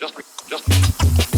Just, just.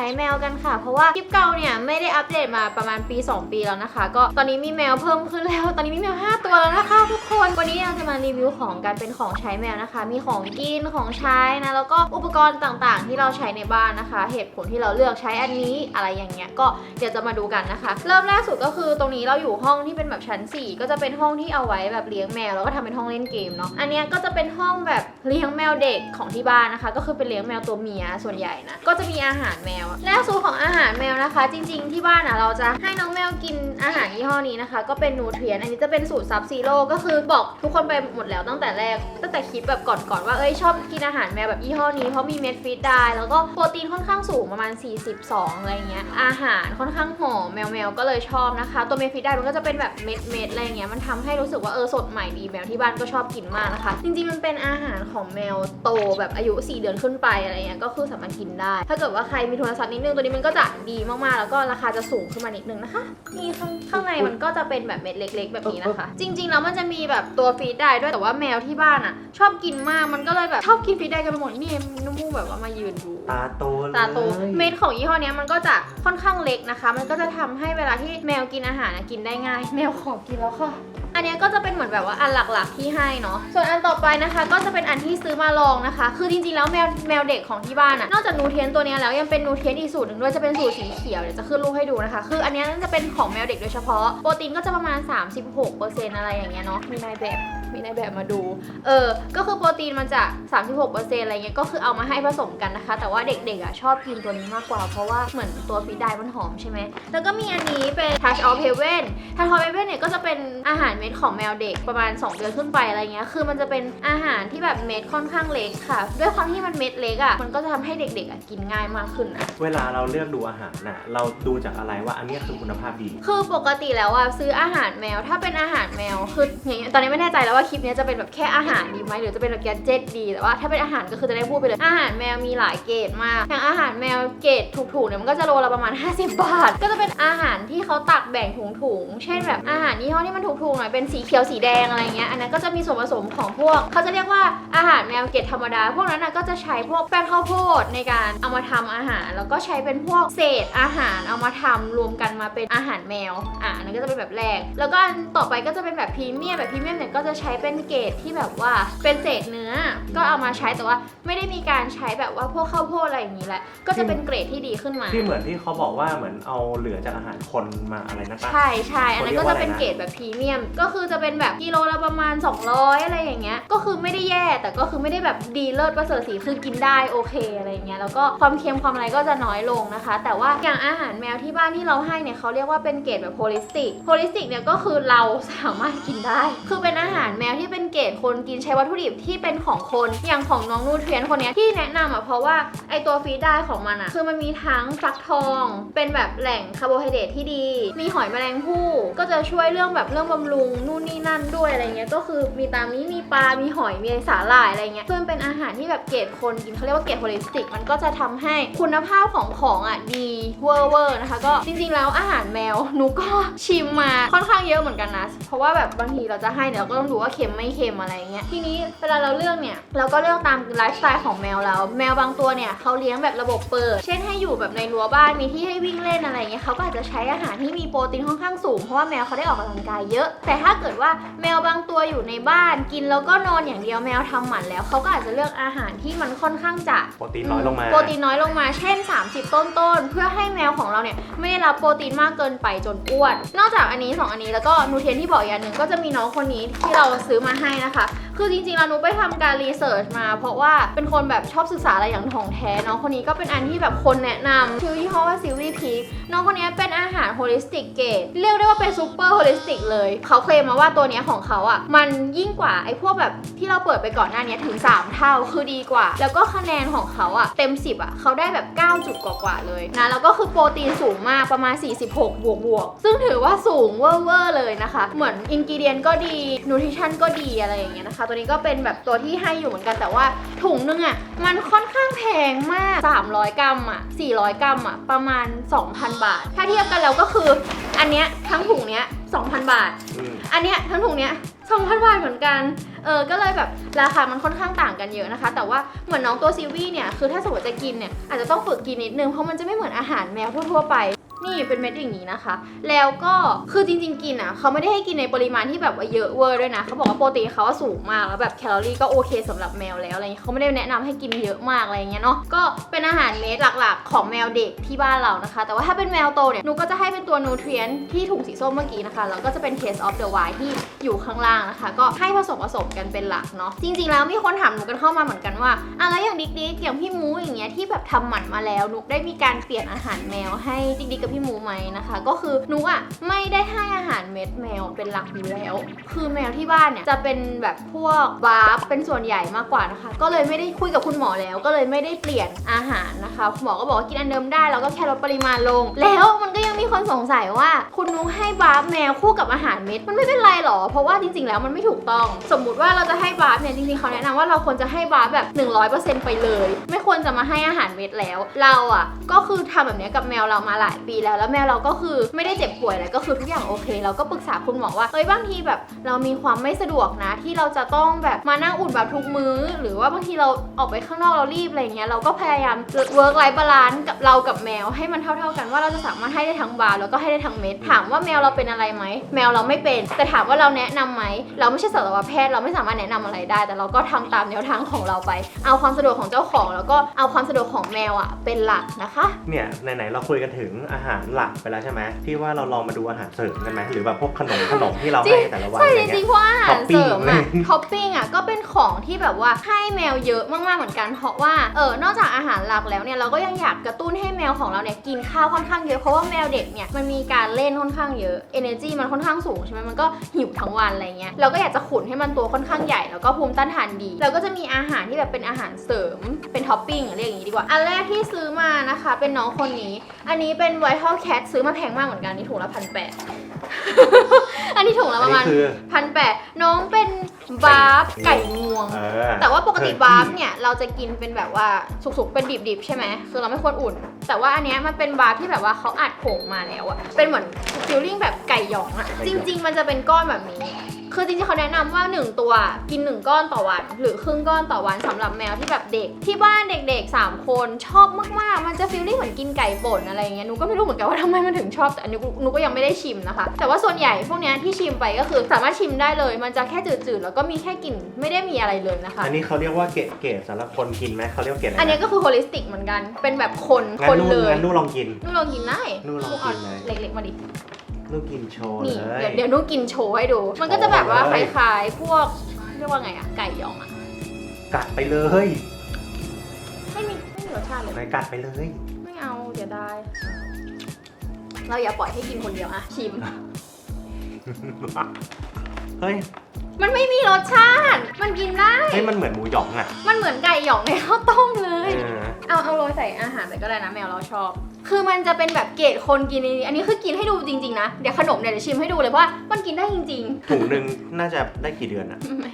ช้แมวกันค่ะ เพราะว่าคลิปเก่าเนี่ยไม่ได้อัปเดตมาประมาณปี 2 ปีแล้วนะคะ ก็ตอนนี้มีแมวเพิ่มขึ้นแล้ว ตอนนี้มีแมว 5 ตัวแล้วนะคะ ทุกคน วันนี้เราจะมารีวิวของการเป็นของใช้แมวนะคะ มีของกินของใช้นะ แล้วก็อุปกรณ์ต่างๆ ที่เราใช้ในบ้านนะคะ เหตุผลที่เราเลือกใช้อันนี้อะไรอย่างเงี้ย ก็เดี๋ยวจะมาดูกันนะคะ เริ่มแรกสุดก็คือตรงนี้เราอยู่ห้องที่เป็นแบบชั้น 4 ก็จะเป็นห้องที่เอาไว้แบบเลี้ยงแมวแล้วก็ทำเป็นห้องเล่นเกมเนาะ อันนี้ก็จะเป็นห้องแบบเลี้ยงแมวเด็กของที่บ้านนะคะ ก็คือเป็นเลี้ยงแมวตัวเมียส่วนใหญ่นะ ก็จะมีอาหารแมวแรกสูตรของอาหารแมวนะคะ จริง ๆ ที่บ้านอะเราจะให้น้องแมวกินอาหารยี่ห้อนี้นะคะ ก็เป็นนูเทรียนอันนี้จะเป็นสูตรซับซีโร่ก็คือบอกทุกคนไปหมดแล้วตั้งแต่แรก ตั้งแต่คลิปแบบก่อนๆว่าเอ้ยชอบกินอาหารแมวแบบยี่ห้อนี้เพราะมีเม็ดฟีดได้แล้วก็โปรตีนค่อนข้างสูงประมาณ 42 อะไรเงี้ยอาหารค่อนข้างหอมแมวแมวๆก็เลยชอบนะคะ ตัวเม็ดฟีดได้มันก็จะเป็นแบบเม็ดเม็ดๆอะไรเงี้ยมันทำให้รู้สึกว่าเออสดใหม่ดีแมวที่บ้านก็ชอบกินมากนะคะ จริงๆมันเป็นอาหารของแมวโตแบบอายุ 4 เดือนขึ้นไปอะไรเงี้ยก็คือสามารถกินได้ ถ้าเกิดว่าใครมีทุนทรพย์นิดนึงตัวนี้มันก็จะดีมากๆ แล้วก็ราคาจะสูงขึ้นมานิดนึงนะคะนี่ข้างข้างในมันก็จะเป็นแบบเม็ดเล็ก ๆ แบบนี้นะคะ จริง ๆ แล้วมันจะมีแบบตัวฟีดได้ด้วยแต่ว่าแมวที่บ้านอะ ชอบกินมากมันก็เลยแบบชอบกินฟีดได้กันไปหมดนี่น้ำมูกแบบว่ามายืนดู ตาโตเลยตาโตเม็ดของยี่ห้อเนี้ยมันก็จะค่อนข้างเล็กนะคะ มันก็จะทำให้เวลาที่แมวกินอาหารอะกินได้ง่าย แมวขอกินแล้วค่ะ อันนี้ก็จะเป็นเหมือนแบบว่าอันหลักๆที่ให้เนาะ ส่วนอันต่อไปนะคะ ก็จะเป็นอันที่ซื้อมาลองนะคะ คือจริงๆแล้วแมวแมวเด็กของที่บ้านอะนอกจากนูเทียนตัวนี้แล้วยังเป็นนูเทียนอีกสูตรหนึ่งด้วยจะเป็นสูตรสีเขียวเดี๋ยวจะขึ้นรูปให้ดูนะคะ คืออันนี้จะเป็นของแมวเด็กโดยเฉพาะ โปรตีนก็จะประมาณ 36%อะไรอย่างเงี้ยเนาะ มีนายแบบมีนายแบบมาดู เออ ก็คือโปรตีนมันจะ 36%อะไรเงี้ย ก็คือเอามาให้ผสมกันนะคะ แต่ว่าเด็กๆอะชอบกินตัวนี้มากกว่า เพราะว่าเหมือนตัวฟีดได้มันหอมใช่ไหมแล้วก็มีอันนี้เป็น Touch of Heaven Touch of Heaven เนี่ยก็จะเป็นอาหารเม็ดของแมวเด็กประมาณ 2 เดือนขึ้นไปอะไรเงี้ยคือมันจะเป็นอาหารที่แบบเม็ดค่อนข้างเล็กค่ะ ด้วยความที่มันเม็ดเล็กอะมันก็จะทำให้เด็กๆอะกินง่ายมากขึ้นนะเวลาเราเลือกดูอาหารน่ะเราดูจากอะไรว่าอันเนี้ยคือคุณภาพดี คือปกติแล้วอะซื้ออาหารแมวถ้าเป็นอาหารแมวคืออย่างเงี้ยตอนนี้ไม่แน่ใจแล้วว่าคลิปเนี้ยจะเป็นแบบแค่อาหารดีไหมหรือจะเป็นแบบแกดเจ็ตดีแต่ว่าถ้าเป็นอาหารก็คือจะได้พูดไปเลยอาหารแมวมีหลายเกรดมากอย่างอาหารแมวเกรดถูกๆเนี่ยมันก็จะโลละประมาณ 50 บาท ก็จะเป็นอาหารที่เขาตักแบ่งถุงๆเช่นแบบอาหารยี่ห้อที่มันถูกๆหน่อยเป็นสีเขียวสีแดงอะไรเงี้ยอันนั้นก็จะมีส่วนผสมของพวกเขาจะเรียกว่าอาหารแมวเกรดธรรมดา พวกนั้นนะก็จะใช้พวกแป้งข้าวโพดในการเอามาทำอาหาร แล้วก็ใช้เป็นพวกเศษอาหารเอามาทำรวมกันมาเป็นอาหารแมวอะอันนั้นก็จะเป็นแบบแรก แล้วก็อันต่อไปก็จะเป็นแบบพรีเมียมแบบพรีเมียมเนี่ยก็จะใช้เป็นเกรดที่แบบว่าเป็นเศษเนื้อ ก็เอามาใช้แต่ว่าไม่ได้มีการใช้แบบว่าพวกข้าวโพดอะไรอย่างนี้แหละก็จะเป็นเกรดที่ดีขึ้นมา ที่เหมือนที่เขาบอกว่าเหมือนเอาเหลือจากอาหารคนมาอะไรนะปะใช่ใช่อันนั้นก็เขาจะเรียกว่าอะไรนะเป็นเกรดแบบพรีเมียมก็คือจะเป็นแบบกิโลละประมาณ 200 อะไรอย่างเงี้ย ก็คือไม่ได้แย่แต่ก็คือไม่ได้แบบดีเลิศประเสริฐสีคือกินได้โอเคอะไรอย่างเงี้ยแล้วก็ความเค็มความอะไรก็จะน้อยลงนะคะ แต่ว่าอย่างอาหารแมวที่บ้านที่เราให้เนี่ยเขาเรียกว่าเป็นเกรดแบบโฮลิสติกโฮลิสติกเนี่ยก็คือเราสามารถกินได้ คือเป็นอาหารแมวที่เป็นเกรดคนกินใช้วัตถุดิบที่เป็นของคนอย่างของน้องนูเทรียนคนเนี้ยที่แนะนำอะเพราะว่าไอตัวฟีดได้ของมันอะคือมันมีทั้งฟักทอง เป็นแบบแหล่งคาร์โบไฮเดรตที่ดี มีหอยแมลงภู่ก็จะช่วยเรื่องแบบเรื่องบำรุงนู่นนี่นั่นด้วยอะไรเงี้ย ก็คือมีตามนี้มีปลา มีหอย มีสาหร่ายอะไรเงี้ยคือมันเป็นอาหารที่แบบเกรดคนกินเขาเรียกว่าเกรดโฮลิสติก มันก็จะทำให้คุณภาพของของอะดีเวอร์เวอร์นะคะ ก็จริงๆแล้วอาหารแมวหนูก็ชิมมาค่อนข้างเยอะเหมือนกันนะ เพราะว่าแบบบางทีเราจะให้เนี่ยเราก็ต้องดูว่าเค็มไม่เค็มอะไรเงี้ย ทีนี้เวลาเราเลือกเนี่ยเราก็เลือกตามไลฟ์สไตล์ของแมวเรา แมวบางตัวเนี่ยเขาเลี้ยงแบบระบบเปิด เช่นให้อยู่แบบในรั้วบ้านมีที่ให้วิ่งเล่นอะไรเงี้ยเขาก็อาจจะใช้อาหารที่มีโปรตีนค่อนข้างสูงเพราะว่าแมวเขาได้ออกกำลังกายเยอะแต่ถ้าเกิดว่าแมวบางตัวอยู่ในบ้านกินแล้วก็นอนอย่างเดียวแมวทำหมันแล้วเขาก็อาจจะเลือกอาหารที่มันค่อนข้างจะโปรตีนน้อยลงมา โปรตีนน้อยลงมาเช่น 30 ต้นต้นๆเพื่อให้แมวของเราเนี่ยไม่ได้รับโปรตีนมากเกินไปจนอ้วน นอกจากอันนี้ 2 อันนี้แล้วก็นูเทรียนที่บอกอีกอย่างหนึ่งก็จะมีน้องคนนี้ที่เราซื้อมาให้นะคะ คือจริงๆแล้วหนูไปทำการรีเสิร์ชมา เพราะว่าเป็นคนแบบชอบศึกษาอะไรอย่างถ่องแท้น้องคนนี้ก็เป็นอันที่แบบคนแนะนำชื่อยี่ห้อว่าซิลวี่พีคน้องคนนี้เป็นอาหารโฮลิสติกเกตเรียกได้ว่าเป็นซูเปอร์โฮลิสติกเลย เขาเคลมมาว่าตัวเนี้ยของเขาอะ มันยิ่งกว่าไอ้พวกแบบที่เราเปิดไปก่อนหน้านี้ถึง 3 เท่าคือดีกว่า แล้วก็คะแนนของเขาอะ เต็ม 10อะเขาได้แบบ 9 จุดกว่าๆเลยนะแล้วก็คือโปรตีนสูงมากประมาณ 46 บวกบวกๆซึ่งถือว่าสูงเวอร์เวอร์เลยนะคะ เหมือนอินกิเดียนก็ดีนูทริชั่นก็ดีอะไรอย่างเงี้ยนะคะตัวนี้ก็เป็นแบบตัวที่ให้อยู่เหมือนกันแต่ว่าถุงนึงอะมันค่อนข้างแพงมาก 300 กรัมอะ 400 กรัมอะ ประมาณ 2,000 บาท ถ้าเทียบกันแล้วก็คือ อันเนี้ยทั้งถุงเนี้ย2,000 บาทอืมอันเนี้ยทั้งถุงเนี้ย2,000 บาทเหมือนกันเออก็เลยแบบราคามันค่อนข้างต่างกันเยอะนะคะ แต่ว่าเหมือนน้องตัวซีวีเนี่ยคือถ้าสมมติจะกินเนี่ยอาจจะต้องฝึกกินนิดนึงเพราะมันจะไม่เหมือนอาหารแมวทั่วๆไปนี่เป็นเม็ดอย่างนี้นะคะ แล้วก็คือจริง ๆ กินอะเขาไม่ได้ให้กินในปริมาณที่แบบว่าเยอะเวอร์ด้วยนะเขาบอกว่าโปรตีนเขาว่าสูงมากแล้วแบบแคลอรี่ก็โอเคสำหรับแมวแล้วอะไรเงี้ยเขาไม่ได้แนะนำให้กินเยอะมากอะไรเงี้ยเนาะก็เป็นอาหารเม็ดหลักๆ ของแมวเด็กที่บ้านเรานะคะ แต่ว่าถ้าเป็นแมวโตเนี่ยหนูก็จะให้เป็นตัวนูเทรียนที่ถุงสีส้มเมื่อกี้นะคะแล้วก็จะเป็น Taste of the Wild ที่อยู่ข้างล่างนะคะ ก็ให้ผสมผสมกันเป็นหลักเนาะจริงๆแล้วมีคนถามหนูกันเข้ามาเหมือนกันว่าอะไรอย่างดิกดิกอย่างพี่มูอย่างเงี้ยที่แบบทำหมันมาแล้วนุกได้มีการเปลี่ยนอาหารแมวให้ดิกดิกกับพี่มูไหมนะคะ ก็คือนุกอะไม่ได้ให้อาหารเม็ดแมวเป็นหลักอยู่แล้ว คือแมวที่บ้านเนี่ยจะเป็นแบบพวกบาร์ฟเป็นส่วนใหญ่มากกว่านะคะ ก็เลยไม่ได้คุยกับคุณหมอแล้ว ก็เลยไม่ได้เปลี่ยนอาหารนะคะคุณหมอก็บอกว่ากินอันเดิมได้แล้วก็แค่ลดปริมาณลง แล้วมันก็ยังมีคนสงสัยว่า คุณนุ้งให้บาร์ฟแมวคู่กับอาหารเม็ดมันไม่เป็นไรหรอ เพราะว่าจริงๆแล้วมันไม่ถูกต้องสมมติว่าเราจะให้บาร์ฟเนี่ยจริงๆเขาแนะนำว่าเราควรจะให้บาร์ฟแบบ 100%ไปเลย ไม่ควรจะมาให้อาหารเม็ดแล้ว เราอะก็คือทำแบบนี้กับแมวเรามาหลายปีแล้ว แล้วแมวเราก็คือไม่ได้เจ็บป่วยอะไรก็คือทุกอย่างโอเค เราก็ปรึกษาคุณหมอว่าเอ้ยบางทีแบบเรามีความไม่สะดวกนะ ที่เราจะต้องแบบมานั่งอุ่นแบบทุกมื้อ หรือว่าบางทีเราออกไปข้างนอกเรารีบอะไรเงี้ยเราก็พยายามเวิร์กไลฟ์บาลานซ์กับเรากับแมวให้มันเท่า ๆกันว่าเราจะสามารถให้ได้ทั้งบาร์แล้วก็ให้ได้ทั้งเม็ดถามว่าแมวเราเป็นอะไรไหมแมวเราไม่เป็น แต่ถามว่าเราแนะนำไหมเราไม่ใช่สัตวแพทย์เราไม่สามารถแนะนำอะไรได้ แต่เราก็ทำตามแนวทางของเราไป เอาความสะดวกของเจ้าของ แล้วก็เอาความสะดวกของแมวอะเป็นหลักนะคะเนี่ยไหนๆเราคุยกันถึงอาหารหลักไปแล้วใช่ไหมที่ว่าเราลองมาดูอาหารเสริมกันไหมหรือแบบพวกขนมขนมที่เราจริให้งแต่ละวันใช่อะไรจริเงี้งยๆเพราะอาหารเสริมอะ Topping ท็อปปิ้งอะก็เป็นของที่แบบว่าให้แมวเยอะมากๆเหมือนกัน เพราะว่าเออนอกจากอาหารหลักแล้วเนี่ยเราก็ยังอยากกระตุ้นให้แมวของเราเนี่ยกินข้าวค่อนข้างเยอะเพราะว่าแมวเด็กเนี่ยมันมีการเล่นค่อนข้างเยอะ energy มันค่อนข้างสูงใช่ไหมมันก็หิวทั้งวันอะไรเงี้ยเราก็อยากจะขุนให้มันตัวค่อนข้างใหญ่แล้วก็ภูมิต้านทานดีเราก็จะมีอาหารที่แบบเป็นอาหารเสริมเป็นท็อปปิ้งเรียกอย่างนี้ดีกว่า อันแรกที่ซื้อมานะคะ เป็นน้องคนนี้ อันนี้เป็น Vital Cat ซื้อมาแพงมากเหมือนกันอันนี่ถุงละพันแปดอันนี้ถุงละอัปนระมานี้ณคือพันแปดน้องเป็นบาร์ฟไก่งวงเออแต่ว่าปกติ Turkey บาร์ฟเนี่ยเราจะกินเป็นแบบว่าสุกๆเป็นดิบๆใช่ไหมคือเราไม่ควรอุ่น แต่ว่าอันเนี้ยมันเป็นบาร์ฟที่แบบว่าเขาอัดผงมาแล้วอะเป็นเหมือนฟิลลิ่งแบบไก่หยองอะไก่หจยองริง ๆ มันจะเป็นก้อนแบบนี้ คือจริงๆเขาแนะนำว่า 1 ตัวกิน 1 ก้อนต่อวัน หรือครึ่งก้อนต่อวันสำหรับแมวที่แบบเด็ก ที่บ้านเด็กๆ 3 คนชอบมากๆ มันจะฟีลลิ่งเหมือนกินไก่ป่นอะไรอย่างเงี้ยหนูก็ไม่รู้เหมือนกันว่าทำไมมันถึงชอบแต่อันนี้หนูก็ยังไม่ได้ชิมนะคะ แต่ว่าส่วนใหญ่พวกเนี้ยที่ชิมไปก็คือสามารถชิมได้เลย มันจะแค่จืดๆแล้วก็มีแค่กลิ่นไม่ได้มีอะไรเลยนะคะ อันนี้เขาเรียกว่าเกรดเกรดสำหรับคนกินไหมเขาเรียกว่าเกรดอะไรอันเนี้ยนะก็คือโฮลิสติกเหมือนกันเป็นแบบคนงั้คนนนู่นเลยงั้นนู่นลองกินนุ่นลองกินได้นุ่นลองกินเลย เล็กๆมาดิ นู่นกินโชว์นี่เลยเดี๋ยวเดี๋ยวนุ่นกินโชว์ให้ดู มันก็จะแบบว่าโชคว์เลยล้ายๆ พวกเรียกว่าไงอะไก่หยองอะกัดไปเลยไม่มีไม่มีรสชาติเลยไหนกัดไปเลยไม่เอาเดี๋ยวได้ เราอย่าปล่อยให้กินคนเดียวอะชิม เฮ้ยมันไม่มีรสชาติ มันกินได้ เฮ้ยมันเหมือนหมูหยองอะมันเหมือนไก่หยองในข้าวต้มเลย เออ เอาเอาโรยใส่อาหารไปก็ได้นะแมวเราชอบ คือมันจะเป็นแบบเกรดคนกินอันนี้อันนี้คือกินให้ดูจริงๆนะ เดี๋ยวขนมเนี่ยเดี๋ยวชิมให้ดูเลยเพราะว่ามันกินได้จริงถุงหนึ่งน่าจะได้กี่เดือนอะๆไม่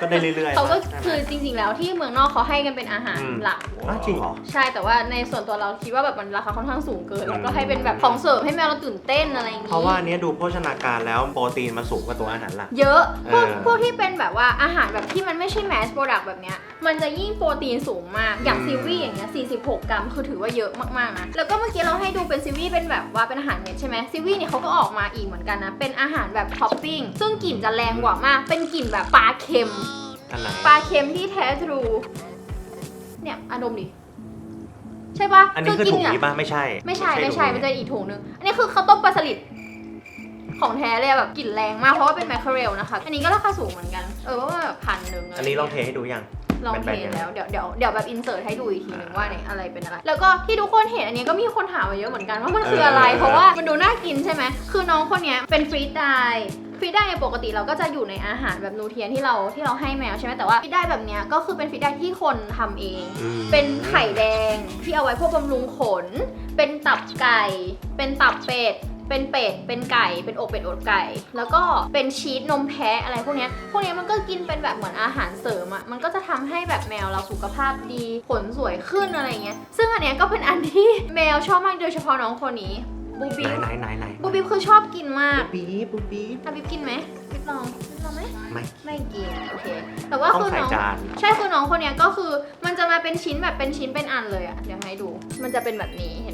ก็ได้เรื่อยๆเขาก็ใช่ไหม คือจริง ๆ แล้วที่เมืองนอกเขาให้กันเป็นอาหารอืม หลัก อ้าวจริงเหรอ ใช่แต่ว่าในส่วนตัวเราคิดว่าแบบมันราคาค่อนข้างสูงเกินอืมแล้วก็ให้เป็นแบบของเสริมให้แมวเราตื่นเต้นอะไรอย่างนี้เพราะว่าอันเนี้ยดูโภชนาการแล้วโปรตีนมาสูงกว่าตัวอาหารหลัก เยอะพวกเออพวกที่เป็นแบบว่าอาหารแบบที่มันไม่ใช่แมสโปรดักต์แบบเนี้ยมันจะยิ่งโปรตีนสูงมากอย่างอืม ซีวีอย่างเงี้ย46 กรัมคือถือว่าเยอะมากๆนะแล้วก็เมื่อกี้เราให้ดูเป็นซีวีเป็นแบบว่าเป็นอาหารเม็ดใช่ไหมซีวีเนี่ยเขาก็ออกมาอีกเหมือนกันนะเป็นอาหารแบบท็อปปิ้งซึ่งกลิ่นจะแรงกว่ามาก เป็นกลิ่นแบบปลาเค็ม อันไหน ปลาเค็มที่แท้ทรู เนี่ยอารมณ์ดิใช่ปะอันนี้คือถุงกิะนี้ป่ะไม่ใช่ ไม่ใช่ไม่ใช่ถุงมันจะอีกถุงนึง อันนี้คือข้าวต้มปลาสลิดของแท้เลยอะแบบกลิ่นแรงมากเพราะว่าเป็นแมคเคอเรลนะคะ อันนี้ก็ราคาสูงเหมือนกัน เออว่าแบบพันหนึ่งะไรอันนี้ลองเทให้ดูยังลองเป็นเทแบบยังไงแล้วเดี๋ยวเดี๋ยวเดี๋ยวแบบอินเสิร์ตให้ดูอีกทีหนึงว่าเนี่ยอะไรเป็นอะไร แล้วก็ที่ทุกคนเห็นอันนี้ก็มีคนถามมาเยอะเหมือนกันว่ามันคืออะไร เพราะว่ามันดูน่ากินใช่ไหมคือน้องคนเนี้ยเป็นฟรีดได ฟรีดไดเนี่ยปกติเราก็จะอยู่ในอาหารแบบนูเทียนที่เราที่เราให้แมวใช่ไหมแต่ว่าฟรีดไดแบบเนี้ยก็คือเป็นฟรีดไดที่คนทำเอง อืม เป็นไข่แดงที่เอาไว้พวกบำรุงขน เป็นตับไก่ เป็นตับเป็ด เป็นเป็ด เป็นไก่ เป็นอกเป็ดอกไก่ แล้วก็เป็นชีสนมแพะอะไรพวกเนี้ยพวกเนี้ยมันก็กินเป็นแบบเหมือนอาหารเสริมอะมันก็จะทำให้แบบแมวเราสุขภาพดี ขนสวยขึ้นอะไรเงี้ย ซึ่งอันเนี้ยก็เป็นอันที่แมวชอบมากโดยเฉพาะน้องคนนี้ บูบิไหนบไหนไหนไหนบูบิบคือชอบกินมากปี๊บปุ๊บปี๊บ อะบิบกินไหมบิบลองบิบลองไหมไม่ไม่กินโอเคแต่ว่าต้องคือใส่น้องจาน ใช่คือน้องคนเนี้ยก็คือมันจะมาเป็นชิ้นแบบเป็นชิ้นเป็นอันเลยอะเดี๋ยวให้ดู มันจะเป็นแบบนี้เห็นไหม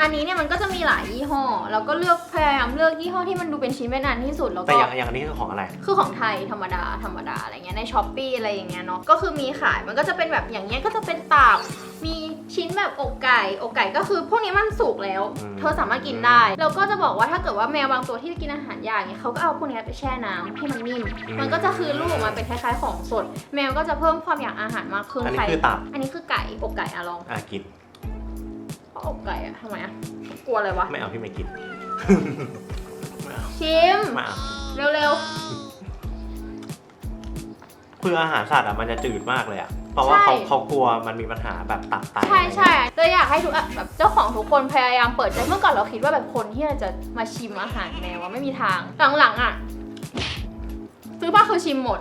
อันนี้เนี่ยมันก็จะมีหลายยี่ห้อ แล้วก็เลือกพยายามเลือกยี่ห้อที่มันดูเป็นชิ้นเป็นอันที่สุด แล้วแต่ก็ อย่างอย่างอันนี้คือของอะไร คือของไทยธรรมดาธรรมดาอะไรเงี้ยในช้อปปีอะไรอย่างเงี้ยเนาะก็คือมีขายมันก็จะเป็นแบบอย่างเงี้ยก็จะเป็นตับมีชิ้นแบบอกไก่อกไก่ก็คือพวกนี้มันสุกแล้ว อืม เธอสามารถกินได้แล้วก็จะบอกว่าถ้าเกิดว่าแมวบางตัวที่กินอาหารยากเนี่ยเขาก็เอาพวกเนี้ยไปแช่น้ำให้มันนิ่มมันก็จะคือลูกออกมาเป็นคล้ายๆของสด แมวก็จะเพิ่มความอยากอาหารมากขึ้นอันนี้ใครคือตับ อันนี้คือไก่อกไก่อะลอง อะกิน เพราะอกไก่อะทำไมอะกลัวอะไรวะ ไม่เอาพี่ไม่กิน ไม่เอาชิม ไม่เอาเร็วคืออาหารสัตว์อะมันจะจืดมากเลยอะเพราะว่าใช่เขาเขากลัวมันมีปัญหาแบบตับไตๆ ใช่ใช่เลยอยากให้ทุกอะแบบเจ้าของทุกคนพยายามเปิดใจเมื่อก่อนเราคิดว่าแบบคนที่จะมาชิมอาหารแมวว่าไม่มีทางหลังๆอะซื้อมาคือชิมหมด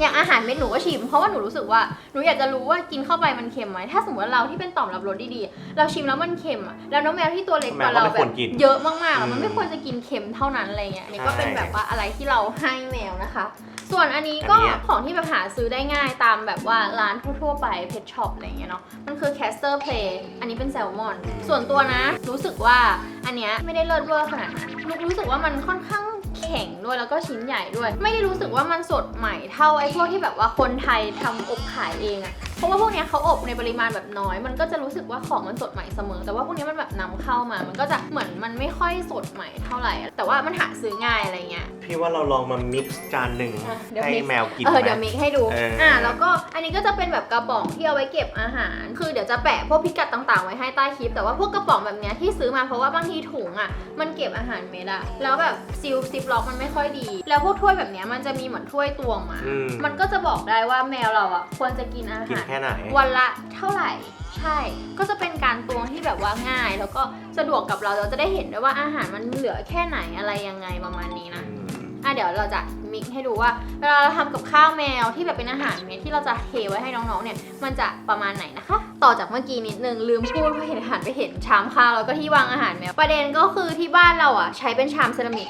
อย่างอาหารเม็ดหนูก็ชิม เพราะว่าหนูรู้สึกว่าหนูอยากจะรู้ว่ากินเข้าไปมันเค็มไหมถ้าสมมติว่าเราที่เป็นต่อมรับรสดีๆเราชิมแล้วมันเค็มอะแล้วน้องแมวที่ตัวเล็กกว่าเราแบบเยอะมากๆอะมันไม่ควรจะกินเค็มเท่านั้นอะไรเงี้ยอันนี้ก็เป็นแบบว่าอะไรที่เราให้แมวนะคะ ส่วนอันนี้ก็ของที่แบบหาซื้อได้ง่ายตามแบบว่าร้านทั่วๆไปเพชช็อปอะไรเงี้ยเนาะมันคือ caster play อันนี้เป็นแซลมอน ส่วนตัวนะ รู้สึกว่าอันเนี้ยไม่ได้เลิศเวอร์ขนาดนั้นนุกรู้สึกว่ามันค่อนข้าง แข็งด้วยแล้วก็ชิ้นใหญ่ด้วย ไม่ได้รู้สึกว่ามันสดใหม่เท่าไอ้พวกที่แบบว่าคนไทยทำอบขายเองอะ เพราะว่าพวกเนี้ยเขาอบในปริมาณแบบน้อย มันก็จะรู้สึกว่าของมันสดใหม่เสมอ แต่ว่าพวกเนี้ยมันแบบนำเข้ามา มันก็จะเหมือนมันไม่ค่อยสดใหม่เท่าไหร่อะแต่ว่ามันหาซื้อง่ายอะไรเงี้ย พี่ว่าเราลองมา mix จานหนึ่งอะเดี๋ยวให้ mix แมวกินเออไหมเดี๋ยวมิกให้ดูเอออ่อ่าแล้วก็อันนี้ก็จะเป็นแบบกระป๋องที่เอาไว้เก็บอาหาร คือเดี๋ยวจะแปะพวกพิกัดต่างๆ ไว้ให้ใต้คลิป แต่ว่าพวกกระป๋องแบบเนี้ยที่ซื้อมาเพราะว่าบางทีถุงอะมันเก็บอาหารเม็ดอะแล้วแบบซิลซิปล็อกมันไม่ค่อยดี แล้วพวกถ้วยแบบเนี้ยมันจะมีเหมือนถ้วยตวงมาอืมมันก็จะบอกได้ว่าแมวเราอะควรจะกินอากินหารแค่ไหน วันละเท่าไหร่ ใช่ ก็จะเป็นการตวงที่แบบว่าง่าย แล้วก็สะดวกกับเราเราจะได้เห็นด้วยว่าอาหารมันเหลือแค่ไหนอะไรยังไงประมาณนี้นะอืมอะเดี๋ยวเราจะมิกให้ดูว่าเวลาเราทำกับข้าวแมวที่แบบเป็นอาหารเม็ดที่เราจะเทไว้ให้น้องๆ เนี่ย มันจะประมาณไหนนะคะ ต่อจากเมื่อกี้นิดนึงลืมพูดเพราะเห็นอาหารไปเห็นชามข้าวแล้วก็ที่วางอาหารแมว ประเด็นก็คือที่บ้านเราอะใช้เป็นชามเซรามิก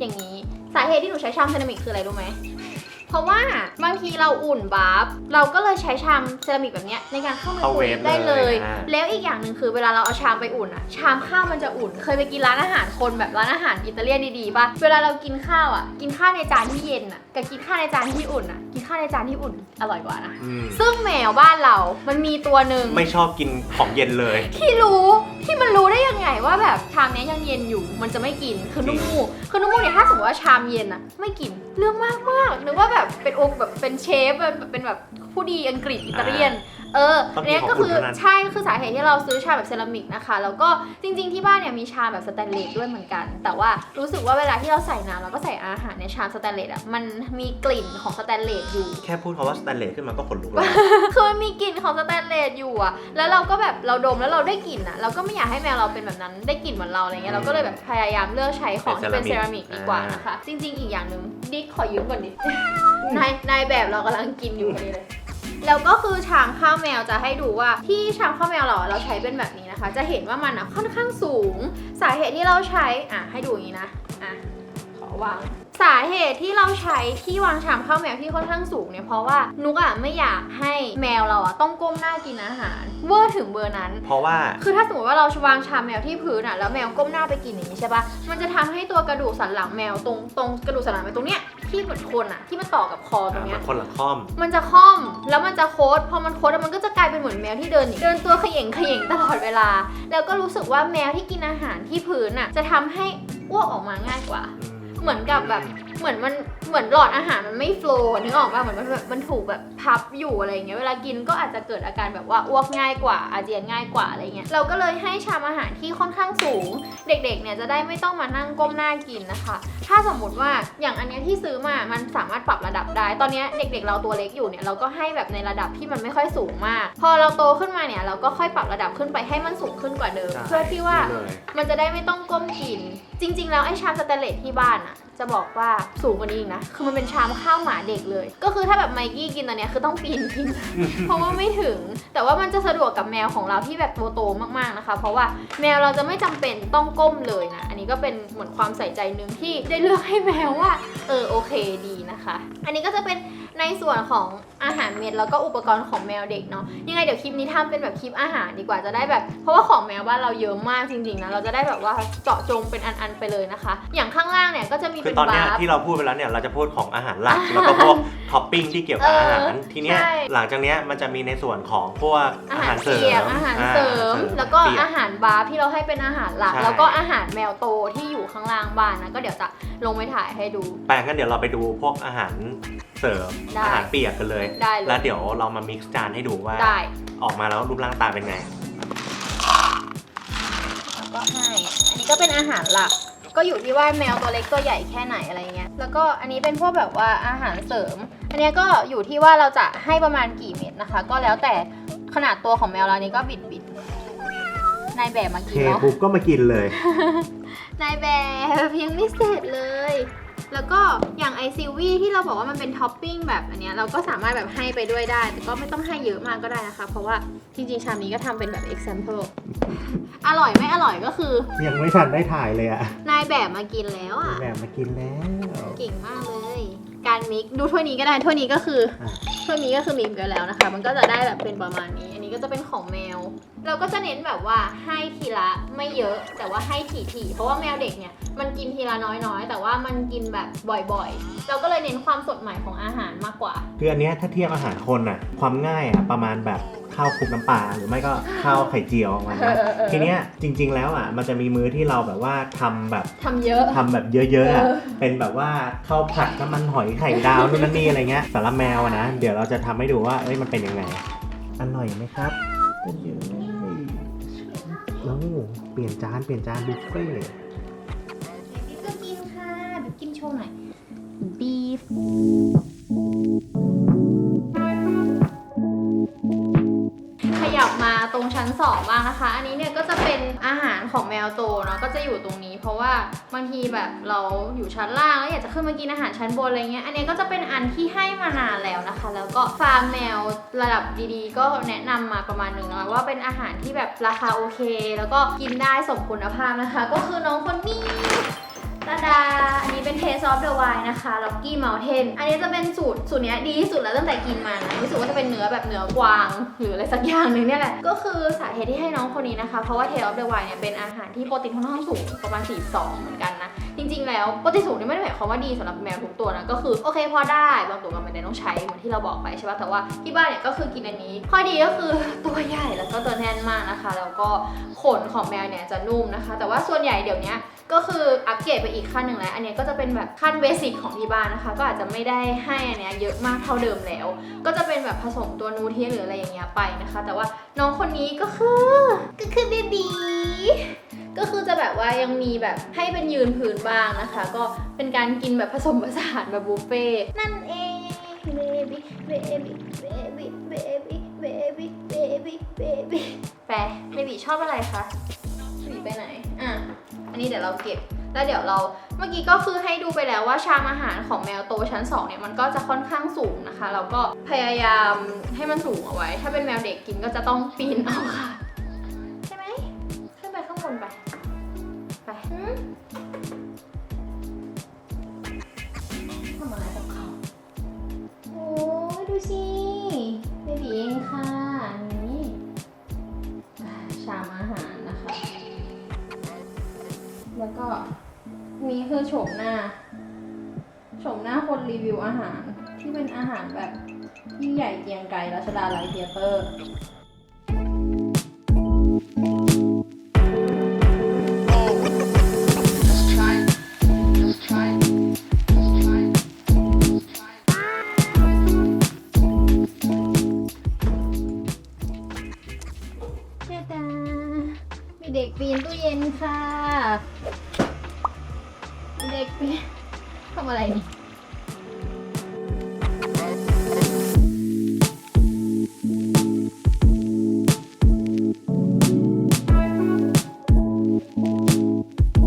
อย่างนี้ สาเหตุที่หนูใช้ชามเซรามิกคืออะไรรู้ไหม เพราะว่าบางทีเราอุ่นบาร์ฟเราก็เลยใช้ชามเซรามิกแบบเนี้ยในการเข้าไมโครเวฟได้เลยอ่า แล้วอีกอย่างหนึ่งคือเวลาเราเอาชามไปอุ่นอะชามข้าวมันจะอุ่น เคยไปกินร้านอาหารคนแบบร้านอาหารอิตาเลียนดีๆป่ะเวลาเรากินข้าวอะกินข้าวในจานที่เย็นอะกับกินข้าวในจานที่อุ่นอะกินข้าวในจานที่อุ่นอร่อยกว่านะอืมซึ่งแมวบ้านเรา มันมีตัวหนึ่ง ไม่ชอบกินของเย็นเลย ที่รู้ที่มันรู้ ได้ยังไงว่าแบบชามเนี้ยยังเย็นอยู่มันจะไม่กินคือนุ่มมูคือนุ่มมูเนี่ยถ้าสมมติว่าชามเย็นอะไม่กินเรื่องมากมากนึกว่าแบบเป็นองค์แบบเป็นเชฟแบบเป็นแบบผู้ดีอังกฤษอิตาเลียน เออต้องอันเนี้ยกินของก็คืออุ่นเท่านั้น ใช่คือสาเหตุที่เราซื้อชามแบบเซรามิกนะคะ แล้วก็จริง ๆ ที่บ้านเนี่ยมีชามแบบสแตนเลสด้วยเหมือนกัน แต่ว่ารู้สึกว่าเวลาที่เราใส่น้ำแล้วก็ใส่อาหารในชามสแตนเลสอะมันมีกลิ่นของสแตนเลสอยู่ แค่พูดคำว่าสแตนเลสขึ้นมาก็ขนลุกแล้ว คือมันมีกลิ่นของสแตนเลสอยู่อะแล้วเราก็แบบเราดมแล้วเราได้กลิ่นอะเราก็ไม่อยากให้แมวเราเป็นแบบนั้น ได้กลิ่นเหมือนเราอะไรเงี้ย เราก็เลยแบบพยายามเลือกใช้ของที่เป็นเป็นเซเซรารามิมิกกดีกว่าอ่านนะคะ จริง ๆ อีกอย่างหนึ่งดิ๊กขอยืมก่อนดิ นายนายแบบเรากำลังกินอยู่พอดีเลย แล้วก็คือชามข้าวแมวจะให้ดูว่าที่ชามข้าวแมวเราอะเราใช้เป็นแบบนี้นะคะ จะเห็นว่ามันอะค่อนข้างสูง สาเหตุที่เราใช้อะให้ดูอย่างนี้นะอะขอวางสาเหตุที่เราใช้ที่วางชามข้าวแมวที่ค่อนข้างสูงเนี่ยเพราะว่านุกอะไม่อยากให้แมวเราอะต้องก้มหน้ากินอาหารเวอร์ถึงเบอร์นั้น เพราะว่าคือถ้าสมมติว่าเราวางชามแมวที่พื้นอะแล้วแมวก้มหน้าไปกินอย่างนี้ใช่ปะมันจะทำให้ตัวกระดูกสันหลังแมวตรงตรงกระดูกสันหลังแมวตรงเนี้ย ที่เหมือนคนอะที่มันต่อกับคอตรงเนี้ย คนหลังค่อม มันจะค่อมแล้วมันจะโคดพอมันโคดแล้วมันก็จะกลายเป็นเหมือนแมวที่เดินอย่างเดินตัวเขย่งเขย่งตลอดเวลา แล้วก็รู้สึกว่าแมวที่กินอาหารที่พื้นอะจะทำให้อ้วกออกมาง่ายกว่า เหมือนกับแบบเหมือนมันเหมือนหลอดอาหารมันไม่โฟลว์นึกออกป่ะเหมือนมันแบบมันถูกแบบพับอยู่อะไรอย่างเงี้ยเวลากินก็อาจจะเกิดอาการแบบว่าอ้วกง่ายกว่าอาเจียนง่ายกว่าอะไรเงี้ยเราก็เลยให้ชามอาหารที่ค่อนข้างสูง เด็กๆเนี่ยจะได้ไม่ต้องมานั่งก้มหน้ากินนะคะ ถ้าสมมติว่าอย่างอันเนี้ยที่ซื้อมามันสามารถปรับระดับได้ ตอนเนี้ยเด็กๆ เราตัวเล็กอยู่เนี่ยเราก็ให้แบบในระดับที่มันไม่ค่อยสูงมาก พอเราโตขึ้นมาเนี่ยเราก็ค่อยปรับระดับขึ้นไปให้มันสูงขึ้นกว่าเดิมใช่เพื่อที่ว่านี่เลยมันจะได้ไม่ต้องก้มกิน จริง ๆ แล้วไอ้ชามสแตนเลสที่บ้านอะจะบอกว่าสูงกว่านี้อีกนะ คือมันเป็นชามข้าวหมาเด็กเลย ก็คือถ้าแบบไมกี้กินตอนเนี้ยคือต้องปีนขึ้น เพราะว่าไม่ถึง แต่ว่ามันจะสะดวกกับแมวของเราที่แบบโตๆมากๆนะคะ เพราะว่าแมวเราจะไม่จำเป็นต้องก้มเลยนะ อันนี้ก็เป็นเหมือนความใส่ใจหนึ่งที่ได้เลือกให้แมวว่า เออโอเคดีนะคะ อันนี้ก็จะเป็น ในส่วนของอาหารเม็ดแล้วก็อุปกรณ์ของแมวเด็กเนาะยังไงเดี๋ยวคลิปนี้ทำเป็นแบบคลิปอาหารดีกว่าจะได้แบบ เพราะว่าของแมวบ้านเราเยอะมากจริงๆนะเราจะได้แบบว่าเจาะจงเป็นอันๆไปเลยนะคะ อย่างข้างล่างเนี่ยก็จะมีคืเป็อนตอนเนี้ยบาร์ที่เราพูดไปแล้วเนี่ยเราจะพูดของอาหารหลักอ่าแล้วก็พวกท็อปปิ้งที่เกี่ยวกับเอออาหารทีเนี้ยใช่หลังจากเนี้ยมันจะมีในส่วนของพวกอาอาหาหารรเสริเปียกมอาหารเสริมอ่าแล้วก็เปียอาหารบาร์ที่เราให้เป็นอาหารหลักใช่แล้วก็อาหารแมวโตที่อยู่ข้างล่างบ้านนะก็เดี๋ยวจะลงไปถ่ายให้ดูแปลงั้นเดี๋ยวเราไปดูพวกอาหาร เสริมได้อาหารเปียกกันเลย ได้เลย แล้วเดี๋ยวเรามา mix จานให้ดูว่า ได้ออกมาแล้วรูปร่างตาเป็นไง แล้วก็ให้ อันนี้ก็เป็นอาหารหลัก ก็อยู่ที่ว่าแมวตัวเล็กตัวใหญ่แค่ไหนอะไรเงี้ย แล้วก็อันนี้เป็นพวกแบบว่าอาหารเสริม อันเนี้ยก็อยู่ที่ว่าเราจะให้ประมาณกี่เม็ดนะคะ ก็แล้วแต่ขนาดตัวของแมวเรานี้ก็บิดบิดๆนายแบบมาเทกินเนาะ ปุ๊บก็มากินเลย นายแบบยังไม่เสร็จเลย แล้วก็อย่างไอซิวีที่เราบอกว่ามันเป็นท็อปปิ้งแบบอันเนี้ยเราก็สามารถแบบให้ไปด้วยได้ แต่ก็ไม่ต้องให้เยอะมากก็ได้นะคะ เพราะว่าจริงๆ ชามนี้ก็ทำเป็นแบบ example อร่อยไม่อร่อยก็คือ ยังไม่ทันได้ถ่ายเลยอะนายแบบมากินแล้วอะ แบบมากินแล้ว เก่งมากเลย การมิกดูถ้วยนี้ก็ได้ถ้วยนี้ก็คืออะถ้วยนี้ก็คือมิกกันแล้วนะคะ มันก็จะได้แบบเป็นประมาณนี้ อันนี้ก็จะเป็นของแมว เราก็จะเน้นแบบว่าให้ทีละไม่เยอะแต่ว่าให้ถี่ๆเพราะว่าแมวเด็กเนี่ยมันกินทีละน้อยๆ แต่ว่ามันกินแบบบ่อยๆ เราก็เลยเน้นความสดใหม่ของอาหารมากกว่า คืออันเนี้ยถ้าเทียบอาหารคนอะความง่ายอะประมาณแบบข้าวคลุกน้ำปลาหรือไม่ก็ข้าวไข่เจียวประมาณนั้นเออเออ ทีเนี้ยจริง ๆ แล้วอะมันจะมีมื้อที่เราแบบว่าทำแบบทำเยอะ ทำแบบเยอะๆอะเออ เป็นแบบว่าข้าวผัดน้ำมันหอยไข่ดาวนู่นนั่นนี่อะไรเงี้ยสำหรับแมวอะนะเดี๋ยวเราจะทำให้ดูว่าเอ้ยมันเป็นยังไงอร่อยไหมครับเป็นยังไง โอ้เปลี่ยนจาน เปลี่ยนจานบุฟเฟ่ต์บิ๊กก็กินค่ะบิ๊กกินโชว์หน่อย สองบ้างนะคะ อันนี้เนี่ยก็จะเป็นอาหารของแมวโตเนาะก็จะอยู่ตรงนี้ เพราะว่าบางทีแบบเราอยู่ชั้นล่างแล้วอยากจะขึ้นมากินอาหารชั้นบนอะไรเงี้ยอันนี้ก็จะเป็นอันที่ให้มานานแล้วนะคะ แล้วก็ฟาร์มแมวระดับดีๆ ก็แนะนำมาประมาณหนึ่งแล้วว่าเป็นอาหารที่แบบราคาโอเค แล้วก็กินได้สมคุณภาพนะคะ ก็คือน้องคนนี้ ตาดา อันนี้เป็นเทสออฟเดอะไวนะคะล็อกกี้เมลเทนอันนี้จะเป็นสูตร สูตรเนี้ยดีที่สุดแล้วตั้งแต่กินมานะ รู้สึกว่าจะเป็นเนื้อแบบเนื้อกวาง หรืออะไรสักอย่างหนึ่งเนี่ยแหละ ก็คือสาเหตุที่ให้น้องคนนี้นะคะ เพราะว่าเทสออฟเดอะไวเนี่ยเป็นอาหารที่โปรตีนค่อนข้างสูงประมาณ 42 เหมือนกันนะ จริง ๆ แล้วโปรตีนสูงนี่ไม่ได้หมายความว่าดีสำหรับแมวทุกตัวนะ ก็คือโอเคพอได้บางตัวก็ไม่ได้ต้องใช้เหมือนที่เราบอกไปใช่ป่ะ แต่ว่าที่บ้านเนี่ยก็คือกินอันนี้ ข้อดีก็คือตัวใหญ่แล้วก็ตัวแน่นมากนะคะ แล้วก็ขนของแมวเนี่ยจะนุ่มนะคะ แต่ว่าส่วนใหญ่เดี๋ยวนี้ ก็คืออัปเกรดไปอีกขั้นหนึ่งแล้ว อันเนี้ยก็จะเป็นแบบขั้นเบสิกของที่บ้านนะคะ ก็อาจจะไม่ได้ให้อันเนี้ยเยอะมากเท่าเดิมแล้ว ก็จะเป็นแบบผสมตัวนูเทียหรืออะไรอย่างเงี้ยไปนะคะ แต่ว่าน้องคนนี้ก็คือก็คือเบบีก็คือจะแบบว่ายังมีแบบให้เป็นยืนพื้นบ้างนะคะ ก็เป็นการกินแบบผสมผสานแบบบุฟเฟ่ต์นั่นเองเบบี้เบบี้เบบี้เบบี้เบบี้เบบี้เบบี้แปลเบบี้ชอบอะไรคะเบบี้ไปไหนอะ อันนี้เดี๋ยวเราเก็บ แล้วเดี๋ยวเราเมื่อกี้ก็คือให้ดูไปแล้วว่าชามอาหารของแมวโตชั้น2เนี่ยมันก็จะค่อนข้างสูงนะคะเราก็พยายามให้มันสูงเอาไว้ ถ้าเป็นแมวเด็กกินก็จะต้องปีนเอาค่ะ ใช่ไหมขึ้นไปข้างบนไปไป แล้วก็นี้คือโฉมหน้าโฉมหน้าคนรีวิวอาหารที่เป็นอาหารแบบยิ่งใหญ่เกียงไกรรัชดาลัยเทียเตอร์